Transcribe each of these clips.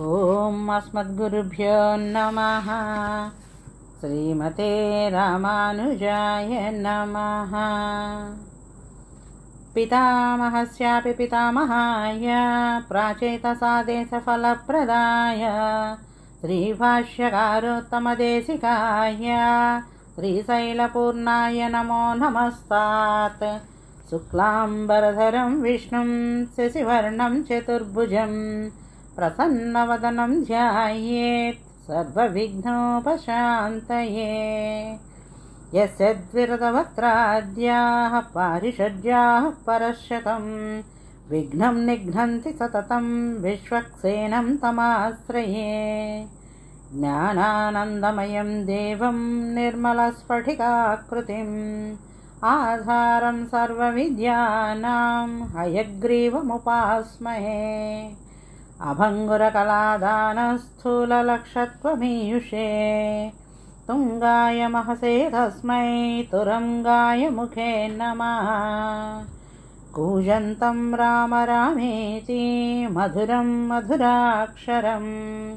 ఓం అస్మద్గురుభ్యో నమ. శ్రీమతే రామానుజాయ నమ. పితామహస్యాపి పితామహాయ ప్రాచేతసాదేశఫలప్రదాయ శ్రీభాష్యకారోత్తమదేశికాయ శ్రీశైలపూర్ణాయ నమో నమస్తాత్. శుక్లాంబరధరం విష్ణుం శశివర్ణం చతుర్భుజం प्रसन्नवदनं ध्यायेत्, सर्वविघ्नोपशान्तये। यस्य द्विरदवक्त्राद्याः पारिषड्याः परशतं विघ्नं निघ्नन्ति सततं, विश्वक्सेनं तमाश्रये। ज्ञानानन्दमयं देवं, निर्मलस्फटिकाकृतिम्, आधारं सर्वविद्यानां, हयग्रीवमुपास्महे। अभङ्गुरकलादानस्थूललक्षत्वमीयुषे। तुङ्गाय महसे तस्मै तुरङ्गाय मुखे नमः। कूजन्तं राम रामेति मधुरं मधुराक्षरम्।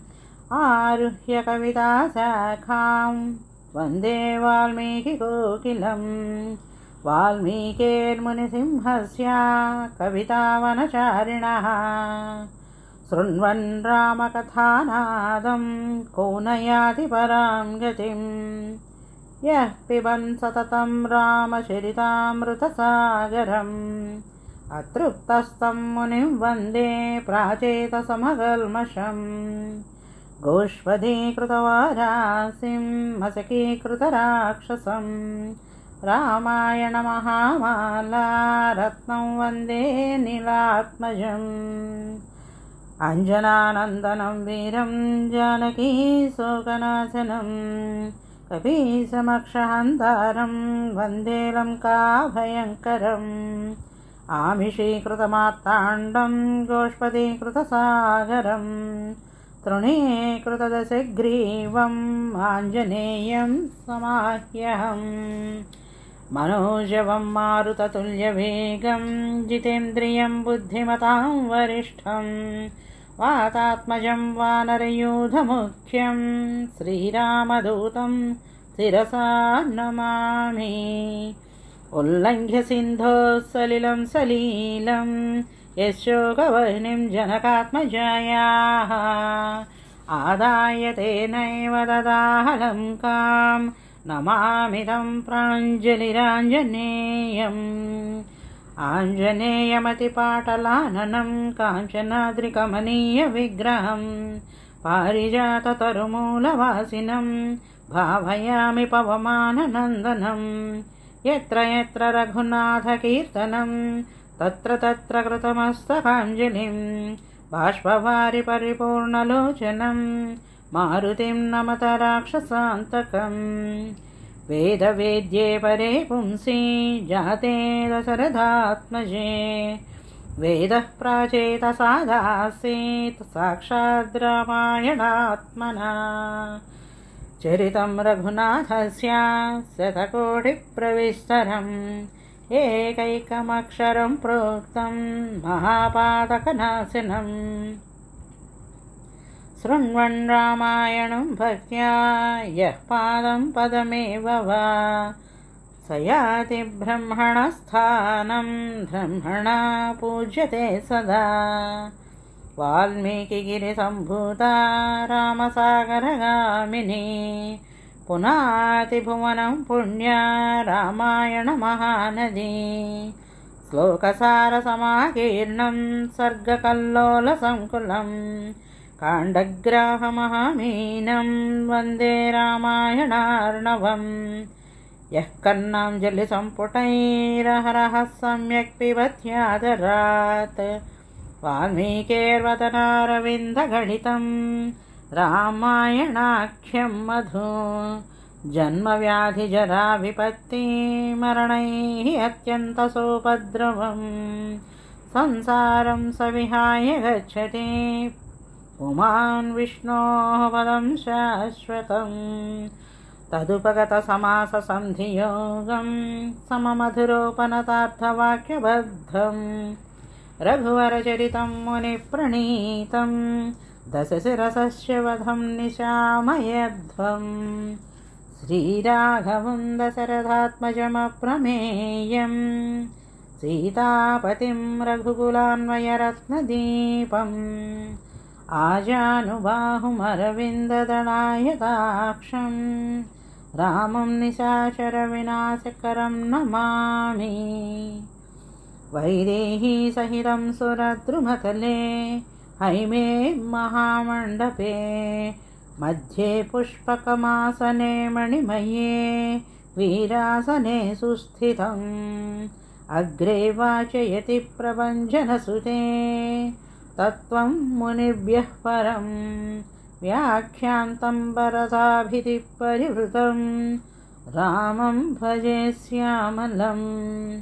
आरुह्य कविताशाखां वंदे वाल्मीकिकोकिलम्। वाल्मीकेर्मुनिसिंहस्य कवितावनचारिणः। शृण्वन् रामकथानादं को न याति परां गतिम् यः पिबन् सततं रामचरितामृतसागरम् अतृप्तस्तं मुनिं वन्दे प्राचेतसमकल्मषम् गोष्पदीकृतवारासिं मशकीकृतराक्षसम् रामायणमहामाला रत्नं वन्दे नीलात्मजम् अञ्जनानन्दनं वीरं जानकीशोकनाशनं कपीसमक्षहन्तारं वन्दे लङ्काभयङ्करम् आमिषीकृतमार्ताण्डं गोष्पदीकृतसागरं तृणीकृतदशग्रीवम् आञ्जनेयं समाह्यहम् मनोजवं मारुततुल्यवेगं जितेन्द्रियं बुद्धिमतां वरिष्ठं वातात्मजं वानरयूधमुख्यं श्रीरामदूतं शिरसा नमामि। उल्लङ्घ्य सिन्धोः सलिलं सलीलं यशोकवह्निं जनकात्मजायाः आदाय तेनैव ददाहलङ्काम् నమామిదం ప్రాంజలిరాంజనేయం. ఆంజనేయమతిపాటలాననం కాంచనాద్రికమనీయ విగ్రహం. పారిజాతతరుమూలవాసినం భావయామి పవమాననందనం. ఎత్ర ఎత్ర రఘునాథకీర్తనం. తత్ర తత్ర కృతమస్తకాంజలిం. బాష్పవారి పరిపూర్ణలోచనం. मारुतिं नमत राक्षसान्तकम् वेदवेद्ये परे पुंसि जाते दशरथात्मजे। वेदः प्राचेतसादासीत् साक्षाद् रामायणात्मना। चरितं रघुनाथस्य शतकोटिप्रविस्तरम्। एकैकमक्षरं प्रोक्तं महापातकनाशनम् शृण्वन् रामायणं भक्त्या यः पादं पदमेव वा स याति ब्रह्मणस्थानं ब्रह्मणा पूज्यते सदा वाल्मीकिगिरिसम्भूता रामसागरगामिनी पुनातिभुवनं पुण्या रामायणमहानदी श्लोकसारसमाकीर्णं सर्गकल्लोलसङ्कुलम् काण्डग्राहमहामीनं वन्दे रामायणार्णवम् यः कर्णाञ्जलिसम्पुटैरहरः सम्यक् पिबत्यादरात् वाल्मीकेर्वदनारविन्दगणितं रामायणाख्यं मधु जन्मव्याधिजराविपत्तिमरणैः अत्यन्तसोपद्रवम् संसारं सविहाय गच्छति पुमान् विष्णोः पदं शाश्वतम् तदुपगतसमाससन्धियोगं सममधुरोपनतार्थवाक्यबद्धम् रघुवरचरितं मुनिप्रणीतं दशशिरसस्य वधं निशामयध्वम् श्रीराघवं दशरथात्मजमप्रमेयम् सीतापतिं रघुकुलान्वयरत्नदीपम् आजानुबाहुमरविन्ददणायताक्षम् रामं निशाचरविनाशकरं नमामि। वैदेहीसहितं सुरद्रुमतले हैमे महामण्डपे मध्ये पुष्पकमासने मणिमये वीरासने सुस्थितम्। अग्रे वाचयति प्रभञ्जनसुते तत्त्वं मुनिभ्यः परं व्याख्यान्तं वरदाभिधिः परिवृतं रामं भजे श्यामलम्।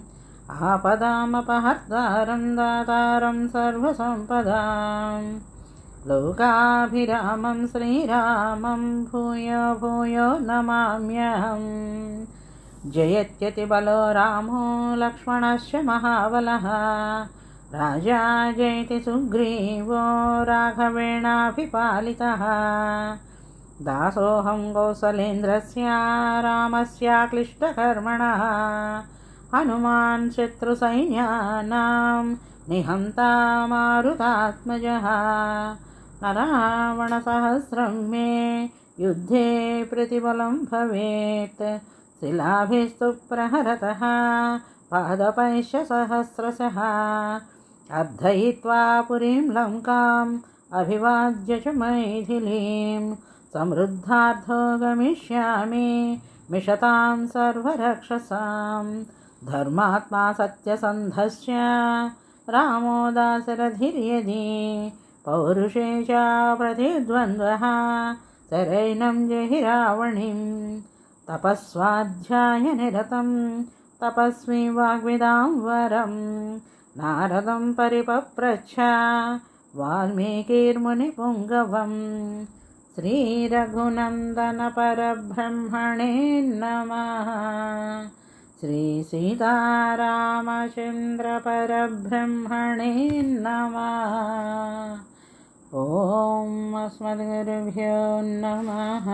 आपदामपहर्तारं दातारं सर्वसम्पदां लोकाभिरामं श्रीरामं भूयो भूयो नमाम्यहम्। जयत्यतिबलो रामो लक्ष्मणस्य महाबलः। राजा जयति सुग्रीवो राघवेणाभिपालितः। दासोऽहं कौसलेन्द्रस्य रामस्याक्लिष्टकर्मणः हनुमान् शत्रुसैन्यानां निहन्ता मारुतात्मजः न रावणसहस्रं मे युद्धे प्रतिबलं भवेत्। शिलाभिस्तु प्रहरतः पादपैश्च सहस्रशः अर्धयित्वा पुरीं लङ्काम् अभिवाद्य च मैथिलीं समृद्धार्थो गमिष्यामि मिषतां सर्वरक्षसां धर्मात्मा सत्यसन्धस्य रामो दासरधिर्यदि पौरुषे च प्रतिद्वन्द्वः शरैनं जहि रावणीं तपस्वाध्यायनिरतं तपस्वी वाग्विदां वरं नारदं परिपप्रच्छ वाल्मीकिर्मुनिपुङ्गवम्। श्रीरघुनन्दनपरब्रह्मणे नमः। श्रीसीतारामचन्द्रपरब्रह्मणे नमः। ॐ अस्मद्गुरुभ्यो नमः